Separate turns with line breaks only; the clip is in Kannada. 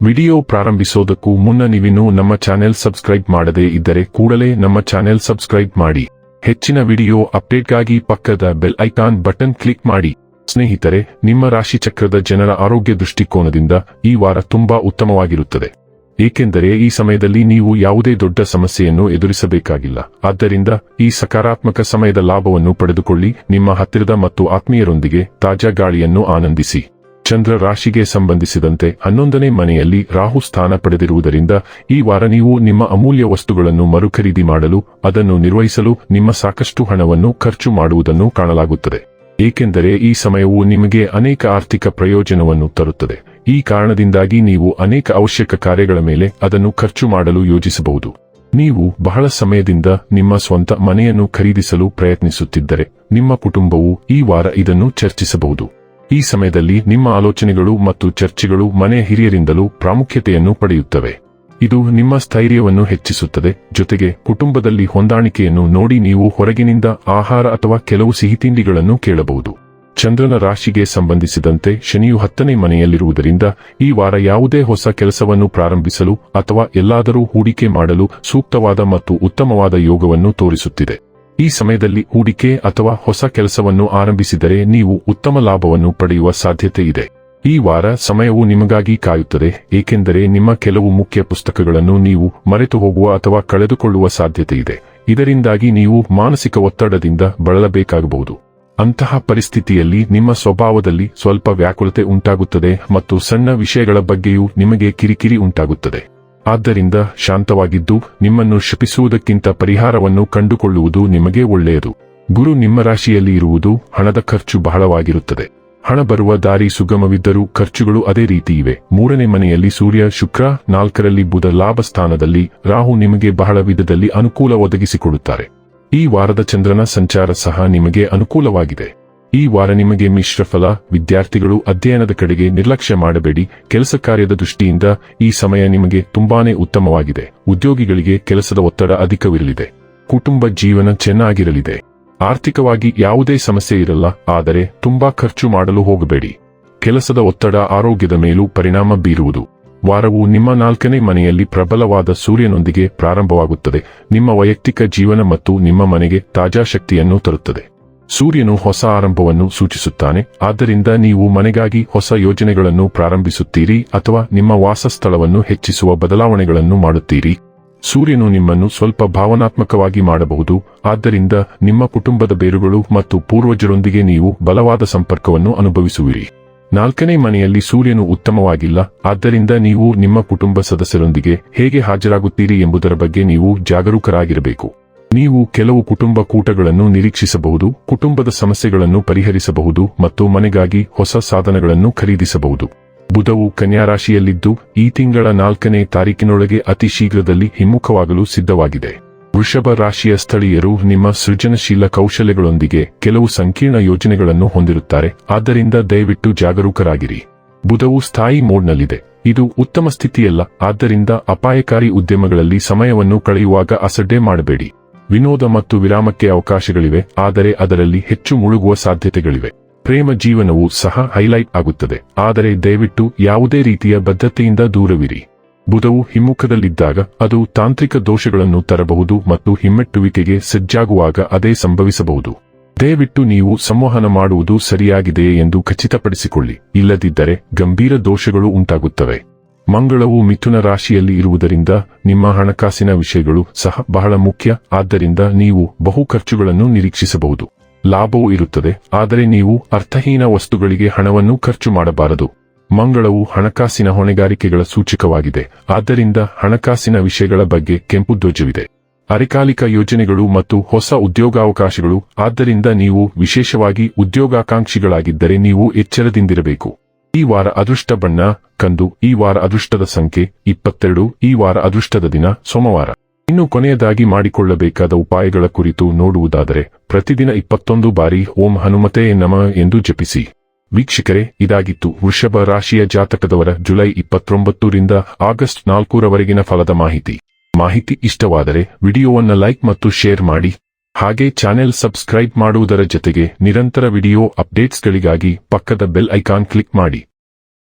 ವಿಡಿಯೋ ಪ್ರಾರಂಭಿಸೋದಕ್ಕೂ ಮುನ್ನ ನೀವಿನ್ನೂ ನಮ್ಮ ಚಾನೆಲ್ ಸಬ್ಸ್ಕ್ರೈಬ್ ಮಾಡದೇ ಇದ್ದರೆ ಕೂಡಲೇ ನಮ್ಮ ಚಾನೆಲ್ ಸಬ್ಸ್ಕ್ರೈಬ್ ಮಾಡಿ. ಹೆಚ್ಚಿನ ವಿಡಿಯೋ ಅಪ್ಡೇಟ್ಗಾಗಿ ಪಕ್ಕದ ಬೆಲ್ ಐಕಾನ್ ಬಟನ್ ಕ್ಲಿಕ್ ಮಾಡಿ. ಸ್ನೇಹಿತರೆ, ನಿಮ್ಮ ರಾಶಿಚಕ್ರದ ಜನರ ಆರೋಗ್ಯ ದೃಷ್ಟಿಕೋನದಿಂದ ಈ ವಾರ ತುಂಬಾ ಉತ್ತಮವಾಗಿರುತ್ತದೆ. ಏಕೆಂದರೆ ಈ ಸಮಯದಲ್ಲಿ ನೀವು ಯಾವುದೇ ದೊಡ್ಡ ಸಮಸ್ಯೆಯನ್ನು ಎದುರಿಸಬೇಕಾಗಿಲ್ಲ. ಆದ್ದರಿಂದ ಈ ಸಕಾರಾತ್ಮಕ ಸಮಯದ ಲಾಭವನ್ನು ಪಡೆದುಕೊಳ್ಳಿ. ನಿಮ್ಮ ಹತ್ತಿರದ ಮತ್ತು ಆತ್ಮೀಯರೊಂದಿಗೆ ತಾಜಾ ಗಾಳಿಯನ್ನು ಆನಂದಿಸಿ. ಚಂದ್ರ ರಾಶಿಗೆ ಸಂಬಂಧಿಸಿದಂತೆ ಹನ್ನೊಂದನೇ ಮನೆಯಲ್ಲಿ ರಾಹು ಸ್ಥಾನ ಪಡೆದಿರುವುದರಿಂದ ಈ ವಾರ ನೀವು ನಿಮ್ಮ ಅಮೂಲ್ಯ ವಸ್ತುಗಳನ್ನು ಮರುಖರೀದಿ ಮಾಡಲು, ಅದನ್ನು ನಿರ್ವಹಿಸಲು ನಿಮ್ಮ ಸಾಕಷ್ಟು ಹಣವನ್ನು ಖರ್ಚು ಮಾಡುವುದನ್ನು ಕಾಣಲಾಗುತ್ತದೆ. ಏಕೆಂದರೆ ಈ ಸಮಯವು ನಿಮಗೆ ಅನೇಕ ಆರ್ಥಿಕ ಪ್ರಯೋಜನವನ್ನು ತರುತ್ತದೆ. ಈ ಕಾರಣದಿಂದಾಗಿ ನೀವು ಅನೇಕ ಅವಶ್ಯಕ ಕಾರ್ಯಗಳ ಮೇಲೆ ಅದನ್ನು ಖರ್ಚು ಮಾಡಲು ಯೋಜಿಸಬಹುದು. ನೀವು ಬಹಳ ಸಮಯದಿಂದ ನಿಮ್ಮ ಸ್ವಂತ ಮನೆಯನ್ನು ಖರೀದಿಸಲು ಪ್ರಯತ್ನಿಸುತ್ತಿದ್ದರೆ ನಿಮ್ಮ ಕುಟುಂಬವು ಈ ವಾರ ಇದನ್ನು ಚರ್ಚಿಸಬಹುದು. ಈ ಸಮಯದಲ್ಲಿ ನಿಮ್ಮ ಆಲೋಚನೆಗಳು ಮತ್ತು ಚರ್ಚೆಗಳು ಮನೆ ಹಿರಿಯರಿಂದಲೂ ಪ್ರಾಮುಖ್ಯತೆಯನ್ನು ಪಡೆಯುತ್ತವೆ. ಇದು ನಿಮ್ಮ ಸ್ಥೈರ್ಯವನ್ನು ಹೆಚ್ಚಿಸುತ್ತದೆ, ಜೊತೆಗೆ ಕುಟುಂಬದಲ್ಲಿ ಹೊಂದಾಣಿಕೆಯನ್ನು ನೋಡಿ ನೀವು ಹೊರಗಿನಿಂದ ಆಹಾರ ಅಥವಾ ಕೆಲವು ಸಿಹಿತಿಂಡಿಗಳನ್ನು ಕೇಳಬಹುದು. ಚಂದ್ರನ ರಾಶಿಗೆ ಸಂಬಂಧಿಸಿದಂತೆ ಶನಿಯು ಹತ್ತನೇ ಮನೆಯಲ್ಲಿರುವುದರಿಂದ ಈ ವಾರ ಯಾವುದೇ ಹೊಸ ಕೆಲಸವನ್ನು ಪ್ರಾರಂಭಿಸಲು ಅಥವಾ ಎಲ್ಲಾದರೂ ಹೂಡಿಕೆ ಮಾಡಲು ಸೂಕ್ತವಾದ ಮತ್ತು ಉತ್ತಮವಾದ ಯೋಗವನ್ನು ತೋರಿಸುತ್ತಿದೆ. ಈ ಸಮಯದಲ್ಲಿ ಹೂಡಿಕೆ ಅಥವಾ ಹೊಸ ಕೆಲಸವನ್ನು ಆರಂಭಿಸಿದರೆ ನೀವು ಉತ್ತಮ ಲಾಭವನ್ನು ಪಡೆಯುವ ಸಾಧ್ಯತೆ ಇದೆ. ಈ ವಾರ ಸಮಯವು ನಿಮಗಾಗಿ ಕಾಯುತ್ತದೆ, ಏಕೆಂದರೆ ನಿಮ್ಮ ಕೆಲವು ಮುಖ್ಯ ಪುಸ್ತಕಗಳನ್ನು ನೀವು ಮರೆತು ಹೋಗುವ ಅಥವಾ ಕಳೆದುಕೊಳ್ಳುವ ಸಾಧ್ಯತೆ ಇದೆ. ಇದರಿಂದಾಗಿ ನೀವು ಮಾನಸಿಕ ಒತ್ತಡದಿಂದ ಬಳಲಬೇಕಾಗಬಹುದು. ಅಂತಹ ಪರಿಸ್ಥಿತಿಯಲ್ಲಿ ನಿಮ್ಮ ಸ್ವಭಾವದಲ್ಲಿ ಸ್ವಲ್ಪ ವ್ಯಾಕುಲತೆ ಉಂಟಾಗುತ್ತದೆ ಮತ್ತು ಸಣ್ಣ ವಿಷಯಗಳ ಬಗ್ಗೆಯೂ ನಿಮಗೆ ಕಿರಿಕಿರಿ ಉಂಟಾಗುತ್ತದೆ. ಆದ್ದರಿಂದ ಶಾಂತವಾಗಿದ್ದು ನಿಮ್ಮನ್ನು ಶಪಿಸುವುದಕ್ಕಿಂತ ಪರಿಹಾರವನ್ನು ಕಂಡುಕೊಳ್ಳುವುದು ನಿಮಗೆ ಒಳ್ಳೆಯದು. ಗುರು ನಿಮ್ಮ ರಾಶಿಯಲ್ಲಿ ಇರುವುದು ಹಣದ ಖರ್ಚು ಬಹಳವಾಗಿರುತ್ತದೆ. ಹಣ ಬರುವ ದಾರಿ ಸುಗಮವಿದ್ದರೂ ಖರ್ಚುಗಳು ಅದೇ ರೀತಿ ಇವೆ. ಮೂರನೇ ಮನೆಯಲ್ಲಿ ಸೂರ್ಯ, ಶುಕ್ರ, ನಾಲ್ಕರಲ್ಲಿ ಬುಧ ಲಾಭ ಸ್ಥಾನದಲ್ಲಿ ರಾಹು ನಿಮಗೆ ಬಹಳ ವಿಧದಲ್ಲಿ ಅನುಕೂಲ ಒದಗಿಸಿಕೊಡುತ್ತಾರೆ. ಈ ವಾರದ ಚಂದ್ರನ ಸಂಚಾರ ಸಹ ನಿಮಗೆ ಅನುಕೂಲವಾಗಿದೆ. ಈ ವಾರ ನಿಮಗೆ ಮಿಶ್ರ ಫಲ ವಿದ್ಯಾರ್ಥಿಗಳು ಅಧ್ಯಯನದ ಕಡೆಗೆ ನಿರ್ಲಕ್ಷ್ಯ ಮಾಡಬೇಡಿ. ಕೆಲಸ ಕಾರ್ಯದ ದೃಷ್ಟಿಯಿಂದ ಈ ಸಮಯ ನಿಮಗೆ ತುಂಬಾನೇ ಉತ್ತಮವಾಗಿದೆ. ಉದ್ಯೋಗಿಗಳಿಗೆ ಕೆಲಸದ ಒತ್ತಡ ಅಧಿಕವಿರಲಿದೆ. ಕುಟುಂಬ ಜೀವನ ಚೆನ್ನಾಗಿರಲಿದೆ. ಆರ್ಥಿಕವಾಗಿ ಯಾವುದೇ ಸಮಸ್ಯೆ ಇರಲ್ಲ, ಆದರೆ ತುಂಬಾ ಖರ್ಚು ಮಾಡಲು ಹೋಗಬೇಡಿ. ಕೆಲಸದ ಒತ್ತಡ ಆರೋಗ್ಯದ ಮೇಲೂ ಪರಿಣಾಮ ಬೀರುವುದು. ವಾರವು ನಿಮ್ಮ ನಾಲ್ಕನೇ ಮನೆಯಲ್ಲಿ ಪ್ರಬಲವಾದ ಸೂರ್ಯನೊಂದಿಗೆ ಪ್ರಾರಂಭವಾಗುತ್ತದೆ. ನಿಮ್ಮ ವೈಯಕ್ತಿಕ ಜೀವನ ಮತ್ತು ನಿಮ್ಮ ಮನೆಗೆ ತಾಜಾ ಶಕ್ತಿಯನ್ನು ತರುತ್ತದೆ. ಸೂರ್ಯನು ಹೊಸ ಆರಂಭವನ್ನು ಸೂಚಿಸುತ್ತಾನೆ. ಆದ್ದರಿಂದ ನೀವು ಮನೆಗಾಗಿ ಹೊಸ ಯೋಜನೆಗಳನ್ನು ಪ್ರಾರಂಭಿಸುತ್ತೀರಿ ಅಥವಾ ನಿಮ್ಮ ವಾಸಸ್ಥಳವನ್ನು ಹೆಚ್ಚಿಸುವ ಬದಲಾವಣೆಗಳನ್ನು ಮಾಡುತ್ತೀರಿ. ಸೂರ್ಯನು ನಿಮ್ಮನ್ನು ಸ್ವಲ್ಪ ಭಾವನಾತ್ಮಕವಾಗಿ ಮಾಡಬಹುದು. ಆದ್ದರಿಂದ ನಿಮ್ಮ ಕುಟುಂಬದ ಬೇರುಗಳು ಮತ್ತು ಪೂರ್ವಜರೊಂದಿಗೆ ನೀವು ಬಲವಾದ ಸಂಪರ್ಕವನ್ನು ಅನುಭವಿಸುವಿರಿ. ನಾಲ್ಕನೇ ಮನೆಯಲ್ಲಿ ಸೂರ್ಯನು ಉತ್ತಮವಾಗಿಲ್ಲ. ಆದ್ದರಿಂದ ನೀವು ನಿಮ್ಮ ಕುಟುಂಬ ಸದಸ್ಯರೊಂದಿಗೆ ಹೇಗೆ ಹಾಜರಾಗುತ್ತೀರಿ ಎಂಬುದರ ಬಗ್ಗೆ ನೀವು ಜಾಗರೂಕರಾಗಿರಬೇಕು. ನೀವು ಕೆಲವು ಕುಟುಂಬ ಕೂಟಗಳನ್ನು ನಿರೀಕ್ಷಿಸಬಹುದು, ಕುಟುಂಬದ ಸಮಸ್ಯೆಗಳನ್ನು ಪರಿಹರಿಸಬಹುದು ಮತ್ತು ಮನೆಗಾಗಿ ಹೊಸ ಸಾಧನಗಳನ್ನು ಖರೀದಿಸಬಹುದು. ಬುಧವು ಕನ್ಯಾ ರಾಶಿಯಲ್ಲಿದ್ದು ಈ ತಿಂಗಳ ನಾಲ್ಕನೇ ತಾರೀಕಿನೊಳಗೆ ಅತಿ ಶೀಘ್ರದಲ್ಲಿ ಹಿಮ್ಮುಖವಾಗಲು ಸಿದ್ಧವಾಗಿದೆ. ವೃಷಭ ರಾಶಿಯ ಸ್ಥಳೀಯರು ನಿಮ್ಮ ಸೃಜನಶೀಲ ಕೌಶಲ್ಯಗಳೊಂದಿಗೆ ಕೆಲವು ಸಂಕೀರ್ಣ ಯೋಜನೆಗಳನ್ನು ಹೊಂದಿರುತ್ತಾರೆ, ಆದ್ದರಿಂದ ದಯವಿಟ್ಟು ಜಾಗರೂಕರಾಗಿರಿ. ಬುಧವು ಸ್ಥಾಯಿ ಮೋಡ್ನಲ್ಲಿದೆ. ಇದು ಉತ್ತಮ ಸ್ಥಿತಿಯಲ್ಲ, ಆದ್ದರಿಂದ ಅಪಾಯಕಾರಿ ಉದ್ಯಮಗಳಲ್ಲಿ ಸಮಯವನ್ನು ಕಳೆಯುವಾಗ ಅಸಡ್ಡೆ ಮಾಡಬೇಡಿ. ವಿನೋದ ಮತ್ತು ವಿರಾಮಕ್ಕೆ ಅವಕಾಶಗಳಿವೆ, ಆದರೆ ಅದರಲ್ಲಿ ಹೆಚ್ಚು ಮುಳುಗುವ ಸಾಧ್ಯತೆಗಳಿವೆ. ಪ್ರೇಮ ಜೀವನವು ಸಹ ಹೈಲೈಟ್ ಆಗುತ್ತದೆ, ಆದರೆ ದಯವಿಟ್ಟು ಯಾವುದೇ ರೀತಿಯ ಬದ್ಧತೆಯಿಂದ ದೂರವಿರಿ. ಬುಧವು ಹಿಮ್ಮುಖದಲ್ಲಿದ್ದಾಗ ಅದು ತಾಂತ್ರಿಕ ದೋಷಗಳನ್ನು ತರಬಹುದು ಮತ್ತು ಹಿಮ್ಮೆಟ್ಟುವಿಕೆಗೆ ಸಜ್ಜಾಗುವಾಗ ಅದೇ ಸಂಭವಿಸಬಹುದು. ದಯವಿಟ್ಟು ನೀವು ಸಂವಹನ ಮಾಡುವುದು ಸರಿಯಾಗಿದೆಯೇ ಎಂದು ಖಚಿತಪಡಿಸಿಕೊಳ್ಳಿ, ಇಲ್ಲದಿದ್ದರೆ ಗಂಭೀರ ದೋಷಗಳು ಉಂಟಾಗುತ್ತವೆ. ಮಂಗಳವು ಮಿಥುನ ರಾಶಿಯಲ್ಲಿ ಇರುವುದರಿಂದ ನಿಮ್ಮ ಹಣಕಾಸಿನ ವಿಷಯಗಳು ಸಹ ಬಹಳ ಮುಖ್ಯ. ಆದ್ದರಿಂದ ನೀವು ಬಹು ಖರ್ಚುಗಳನ್ನು ನಿರೀಕ್ಷಿಸಬಹುದು. ಲಾಭವೂ ಇರುತ್ತದೆ, ಆದರೆ ನೀವು ಅರ್ಥಹೀನ ವಸ್ತುಗಳಿಗೆ ಹಣವನ್ನು ಖರ್ಚು ಮಾಡಬಾರದು. ಮಂಗಳವು ಹಣಕಾಸಿನ ಹೊಣೆಗಾರಿಕೆಗಳ ಸೂಚಕವಾಗಿದೆ, ಆದ್ದರಿಂದ ಹಣಕಾಸಿನ ವಿಷಯಗಳ ಬಗ್ಗೆ ಕೆಂಪು ಧ್ವಜವಿದೆ. ಅರೆಕಾಲಿಕ ಯೋಜನೆಗಳು ಮತ್ತು ಹೊಸ ಉದ್ಯೋಗಾವಕಾಶಗಳು, ಆದ್ದರಿಂದ ನೀವು ವಿಶೇಷವಾಗಿ ಉದ್ಯೋಗಾಕಾಂಕ್ಷಿಗಳಾಗಿದ್ದರೆ ನೀವು ಎಚ್ಚರದಿಂದಿರಬೇಕು. ಈ ವಾರ ಅದೃಷ್ಟ ಬಣ್ಣ ಕಂದು ಈ ವಾರ ಅದೃಷ್ಟದ ಸಂಖ್ಯೆ ಇಪ್ಪತ್ತೆರಡು, ಈ ವಾರ ಅದೃಷ್ಟದ ದಿನ ಸೋಮವಾರ. ಇನ್ನು ಕೊನೆಯದಾಗಿ ಮಾಡಿಕೊಳ್ಳಬೇಕಾದ ಉಪಾಯಗಳ ಕುರಿತು ನೋಡುವುದಾದರೆ, ಪ್ರತಿದಿನ ಇಪ್ಪತ್ತೊಂದು ಬಾರಿ ಓಂ ಹನುಮತೆ ನಮ ಎಂದು ಜಪಿಸಿ. ವೀಕ್ಷಕರೇ, ಇದಾಗಿತ್ತು ವೃಷಭ ರಾಶಿಯ ಜಾತಕದವರ ಜುಲೈ ಇಪ್ಪತ್ತೊಂಬತ್ತರಿಂದ ಆಗಸ್ಟ್ ನಾಲ್ಕರವರೆಗಿನ ಫಲದ ಮಾಹಿತಿ. ಮಾಹಿತಿ ಇಷ್ಟವಾದರೆ ವಿಡಿಯೋವನ್ನು ಲೈಕ್ ಮತ್ತು ಶೇರ್ ಮಾಡಿ. ಹಾಗೆ ಚಾನೆಲ್ ಸಬ್ಸ್ಕ್ರೈಬ್ ಮಾಡುವುದರ ಜೊತೆಗೆ ನಿರಂತರ ವಿಡಿಯೋ ಅಪ್ಡೇಟ್ಸ್ಗಳಿಗಾಗಿ ಪಕ್ಕದ ಬೆಲ್ ಐಕಾನ್ ಕ್ಲಿಕ್ ಮಾಡಿ.